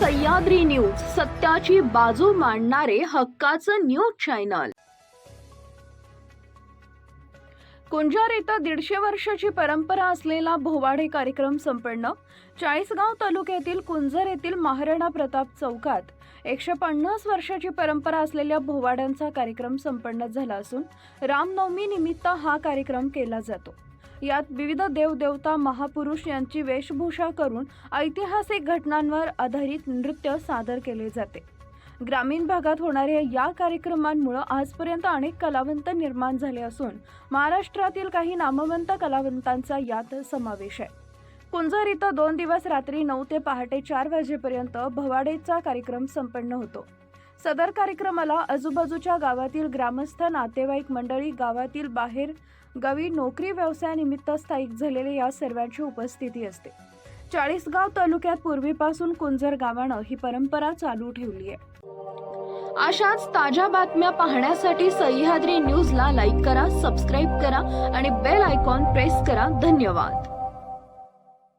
Sahyadri news सत्याची बाजू मांडणारे हक्काचं न्यूज चॅनल. कुंजार इथं दीडशे वर्षाची परंपरा असलेला भोवाडे कार्यक्रम संपन्न. चाळीसगाव तालुक्यातील कुंजर येथील महाराणा प्रताप चौकात एकशे पन्नास वर्षाची परंपरा असलेल्या भोवाड्यांचा कार्यक्रम संपन्न झाला असून रामनवमी निमित्त हा कार्यक्रम केला जातो. यात विविध देवदेवता महापुरुष यांची वेशभूषा करून ऐतिहासिक घटनांवर आधारित नृत्य सादर केले जाते. ग्रामीण भागात होणाऱ्या या कार्यक्रमांमुळं आजपर्यंत अनेक कलावंत निर्माण झाले असून महाराष्ट्रातील काही नामवंत कलावंतांचा यात समावेश आहे. कुंजर इथं दोन दिवस रात्री नऊ ते पहाटे चार वाजेपर्यंत भवाडेचा कार्यक्रम संपन्न होतो. सदर कार्यक्रमाला आजूबाजूच्या गावातील ग्रामस्थ नातेवाईक मंडळी गावातील बाहेर गावी नोकरी व्यवसायानिमित्त स्थायिक झालेले या सर्वांची उपस्थिती असते. चाळीसगाव तालुक्यात पूर्वीपासून कुंजर गावानं ही परंपरा चालू ठेवली आहे. अशाच ताज्या बातम्या पाहण्यासाठी सह्याद्री न्यूजला लाईक करा सबस्क्राईब करा आणि बेल आयकॉन प्रेस करा. धन्यवाद.